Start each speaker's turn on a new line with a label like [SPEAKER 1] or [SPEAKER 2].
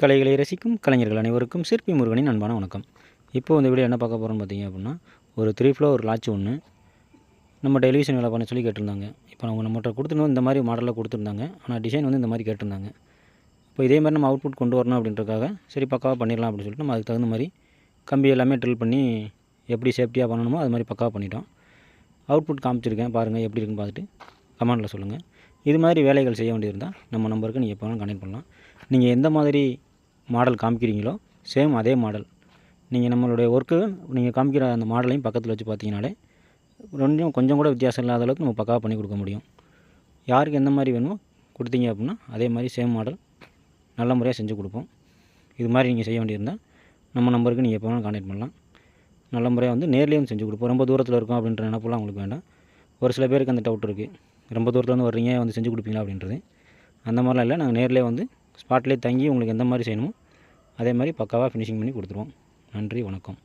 [SPEAKER 1] கலைகளை ரசிக்கும் கலைஞர்கள் அனைவருக்கும் சிற்பி முருகனின் அன்பான வணக்கம். இப்போ இந்த வீடியோ என்ன பார்க்க போகிறோம்னு பார்த்தீங்க அப்படின்னா ஒரு த்ரீ ஃப்ளோர் லாட்ச் ஒன்று நம்ம டெலிவிஷன் வேலை பண்ண சொல்லி கேட்டிருந்தாங்க. இப்போ அவங்க நம்மகிட்ட கொடுத்துருந்தோம் இந்த மாதிரி மாடலில் கொடுத்துருந்தாங்க. ஆனால் டிசைன் வந்து இந்த மாதிரி கேட்டிருந்தாங்க. இப்போ இதே மாதிரி நம்ம அவுட்புட் கொண்டு வரணும் அப்படின்றதுக்காக சரி பக்காவாக பண்ணிடலாம் அப்படின்னு சொல்லிட்டு நம்ம அதுக்கு தகுந்த மாதிரி கம்பி எல்லாமே ட்ரில் பண்ணி எப்படி சேஃப்டியாக பண்ணணுமோ அது மாதிரி பக்காவாக பண்ணிட்டோம். அவுட்புட் காமிச்சிருக்கேன். பாருங்கள் எப்படி இருக்குன்னு பார்த்துட்டு கமெண்டில் சொல்லுங்கள் இது மாதிரி வேலைகள் செய்ய வேண்டியிருந்தால் நம்ம நம்பருக்கு நீங்கள் எப்போ வேணாலும் கனெக்ட் பண்ணலாம். நீங்கள் எந்த மாதிரி மாடல் காமிக்கிறீங்களோ சேம் அதே மாடல். நீங்கள் நம்மளுடைய ஒர்க்கு நீங்கள் காமிக்கிற அந்த மாடலையும் பக்கத்தில் வச்சு பார்த்தீங்கனாலே ரெண்டும் கொஞ்சம் கூட வித்தியாசம் இல்லாத அளவுக்கு நம்ம பக்காவாக பண்ணி கொடுக்க முடியும். யாருக்கு எந்த மாதிரி வேணுமோ கொடுத்தீங்க அப்படின்னா அதே மாதிரி சேம் மாடல் நல்ல முறையாக செஞ்சு கொடுப்போம். இது மாதிரி நீங்கள் செய்ய வேண்டியிருந்தால் நம்ம நம்பருக்கு நீங்கள் எப்போ வேணாலும் கான்டாக்ட் பண்ணலாம். நல்ல முறையாக வந்து நேர்லேயும் செஞ்சு கொடுப்போம். ரொம்ப தூரத்தில் இருக்கும் அப்படின்ற நினப்பெல்லாம் உங்களுக்கு வேண்டாம். ஒரு சில பேருக்கு அந்த டவுட் இருக்குது ரொம்ப தூரத்தில் வந்து வர்றீங்க வந்து செஞ்சு கொடுப்பீங்களா அப்படின்றது. அந்த மாதிரிலாம் இல்லை. நாங்கள் நேர்லேயே வந்து ஸ்பாட்லேயே தங்கி உங்களுக்கு எந்த மாதிரி செய்யணுமோ அதே மாதிரி பக்காவாக ஃபினிஷிங் பண்ணி கொடுத்துருவோம். நன்றி வணக்கம்.